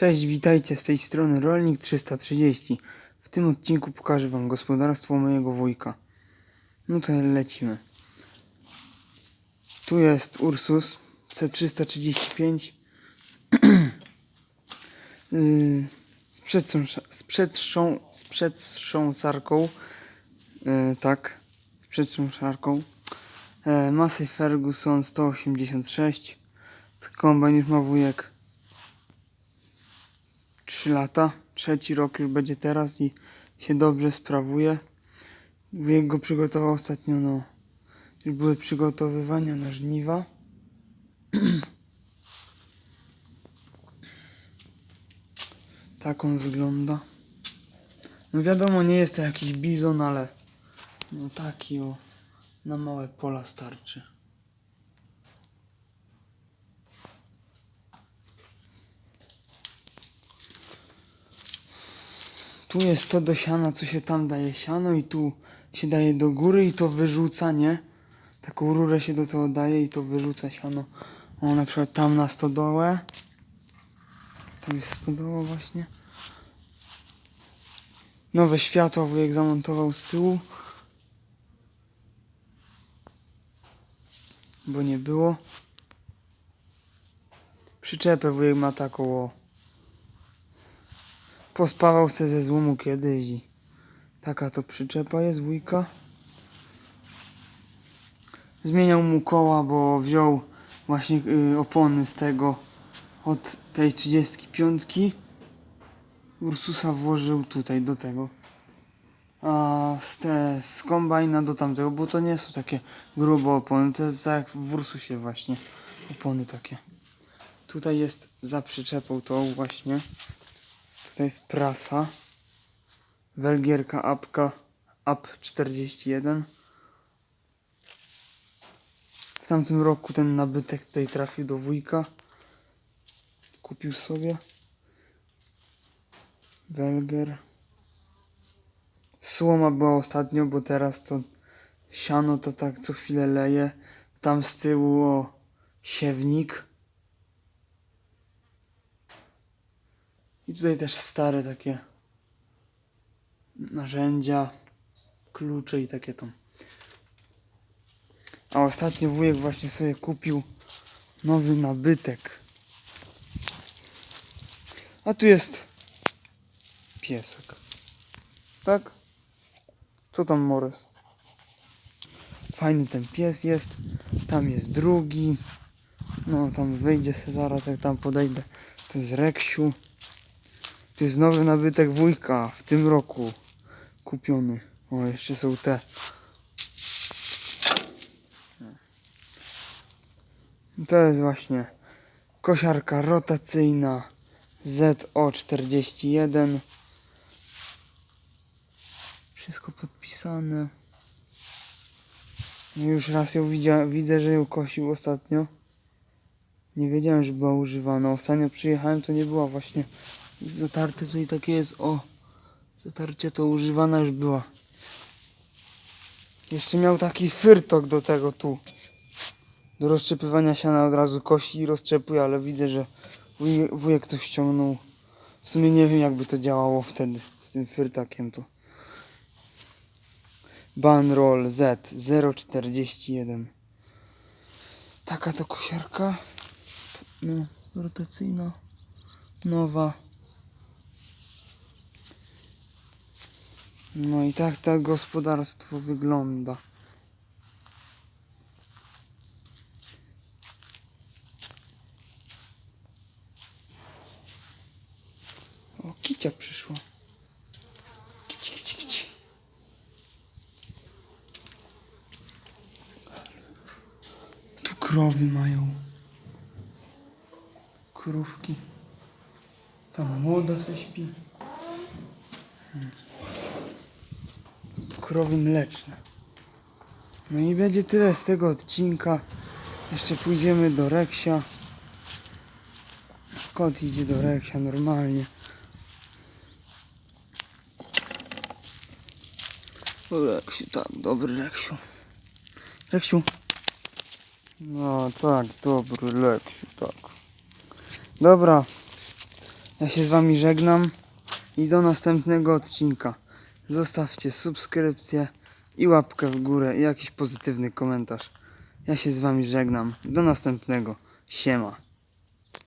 Cześć, witajcie z tej strony Rolnik 330. W tym odcinku pokażę wam gospodarstwo mojego wujka. No to lecimy. Tu jest Ursus C335 Yy, z przedsząsa- z przedszą, z przedstrząsarką. Yy, tak, z przedstrząsarką. E, Massey Ferguson 186. Kombajn już ma wujek 3 lata. Trzeci rok już będzie teraz i się dobrze sprawuje. Wujek go przygotował ostatnio, no. Już były przygotowywania na żniwa. tak on wygląda. No wiadomo, nie jest to jakiś bizon, ale no taki o na małe pola starczy. Tu jest to do siana, co się tam daje siano i tu się daje do góry i to wyrzuca, nie? Taką rurę się do tego daje i to wyrzuca siano. O, na przykład tam na stodołę. Tam jest stodoła właśnie. Nowe światła wujek zamontował z tyłu. Bo nie było. Przyczepę wujek ma taką o. Pospawał se ze złomu kiedyś i taka to przyczepa jest wujka. Zmieniał mu koła, bo wziął właśnie y, opony z tego od tej 35. Ursusa włożył tutaj do tego. A z, te, z kombajna do tamtego, bo to nie są takie grube opony, to jest tak w Ursusie właśnie. Opony takie. Tutaj jest za przyczepą tą właśnie. Tutaj jest prasa. Welgierka apka AP 41. W tamtym roku ten nabytek tutaj trafił do wujka. Kupił sobie. Welger. Słoma była ostatnio, bo teraz to siano to tak co chwilę leje. Tam z tyłu o siewnik. I tutaj też stare takie narzędzia, klucze i takie tam. A ostatnio wujek właśnie sobie kupił nowy nabytek. A tu jest piesek. Tak? Co tam Morys? Fajny ten pies jest. Tam jest drugi. No tam wyjdzie se zaraz jak tam podejdę. To jest Reksiu. To jest nowy nabytek wujka w tym roku kupiony. O, jeszcze są te. To jest właśnie kosiarka rotacyjna ZO41. Wszystko podpisane. No Już raz ją widzia, widzę, że ją kosił ostatnio. Nie wiedziałem, że była używana. Ostatnio przyjechałem, to nie była właśnie zatarte tutaj takie jest, o, zatarcie to używana już była. Jeszcze miał taki fyrtok do tego tu. Do rozczepywania siana od razu kosi i rozczepuje, ale widzę, że wuj- wujek to ściągnął. W sumie nie wiem jakby to działało wtedy z tym fyrtakiem to. Banroll Z 041. Taka to kosiarka. No, rotacyjna. Nowa. No i tak to gospodarstwo wygląda. O, kicia przyszła. Kici, kici, kici. Tu krowy mają. Krówki. Tam młoda se śpi. Krowy mleczne. No i będzie tyle z tego odcinka. Jeszcze pójdziemy do Reksia. Kot idzie do Reksia normalnie. Reksiu, tak, dobry Reksiu. Reksiu. No tak, dobry Reksiu, tak. Dobra. Ja się z wami żegnam i do następnego odcinka. Zostawcie subskrypcję i łapkę w górę i jakiś pozytywny komentarz. Ja się z wami żegnam. Do następnego. Siema.